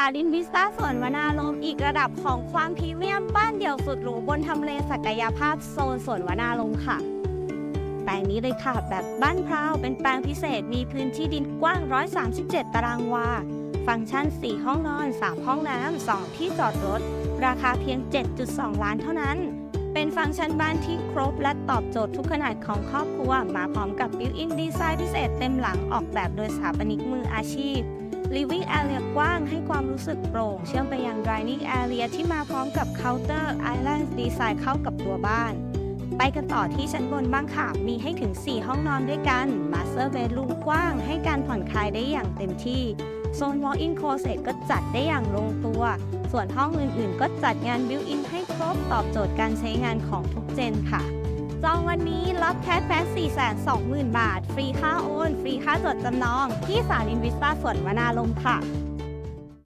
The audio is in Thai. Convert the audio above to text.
สาลินวิสตาสวนวนาลมอีกระดับของความพรีเมียมบ้านเดี่ยวสุดหรูบนทำเลศักยภาพโซนสวนวนาลมค่ะ แปลงนี้เลยค่ะ แบบบ้านพราวเป็นแปลงพิเศษมีพื้นที่ดินกว้าง 137 ตารางวา ฟังก์ชัน 4 ห้องนอน 3 ห้องน้ำ 2 ที่จอดรถ ราคาเพียง 7.2 ล้านเท่านั้น เป็นฟังก์ชันบ้านที่ครบและตอบโจทย์ทุกขนาดของครอบครัว มาพร้อมกับ Built-in Design พิเศษเต็มหลังออกแบบโดยสถาปนิกมืออาชีพ Living Area กว้างให้ความรู้สึกโปร่ง เชื่อมไปยัง Dining Area ที่มาพร้อมกับ Counter Island Design เข้ากับตัวบ้าน ไปกันต่อที่ชั้นบนบ้างค่ะ มีให้ถึง 4 ห้องนอนด้วยกัน Master Bedroom กว้างให้การผ่อนคลายได้อย่างเต็มที่โซน Walk-in Closet ก็จัดได้อย่างลงตัว ส่วนห้องอื่นๆ ก็จัดงาน Built-in ให้ครบตอบโจทย์การใช้งานของทุกเจนค่ะ จองวันนี้รับแคชแบ็ก420,000 บาท ฟรีค่าโอน ฟรีค่าจดจำนอง ที่สาลินวิสตาสวนวนาลมค่ะ